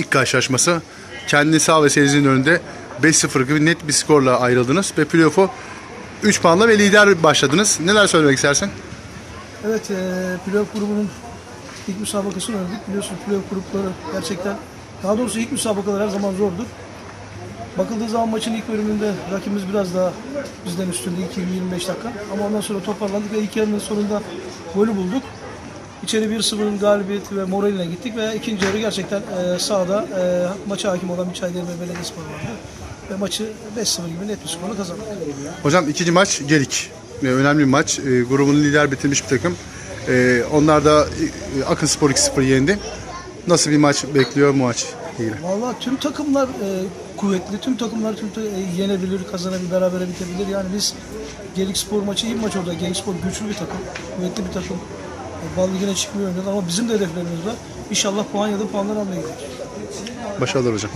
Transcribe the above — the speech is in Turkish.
ilk karşılaşması. Kendi sağ ve seyircinin önünde 5-0 gibi net bir skorla ayrıldınız ve playoff'u 3 puanla ve lider başladınız. Neler söylemek istersin? Evet, e, playoff grubunun ilk müsabakasını oynadık. Biliyorsun playoff grupları gerçekten, daha doğrusu ilk müsabakalar her zaman zordur. Bakıldığı zaman maçın ilk bölümünde rakibimiz biraz daha bizden üstündü 2-25 dakika. Ama ondan sonra toparlandık ve ilk yarının sonunda golü bulduk. İçeri 1-0'ın galibiyeti ve moraline gittik ve ikinci yarı gerçekten e, sahada e, maça hakim olan bir Çayderme Belediyespor vardı. Ve maçı 5-0 gibi net bir skorla kazandık. Hocam ikinci maç Gelik. Ee, önemli bir maç. Ee, grubunu lider bitirmiş bir takım. Ee, onlar da e, Akın Spor 2-0 yendi. Nasıl bir maç bekliyor bu maç? Vallahi tüm takımlar e, kuvvetli, tüm takımlar tüm ta- e, yenebilir, kazanabilir, berabere bitebilir. Yani biz Gelik Spor maçı iyi bir maç oldu. Gelik Spor güçlü bir takım, kuvvetli bir takım. Bal Ligi'ne çıkmıyor oynuyorlar ama bizim de hedeflerimiz var. İnşallah puan ya da puanlar almaya gidiyoruz. Başarılar hocam.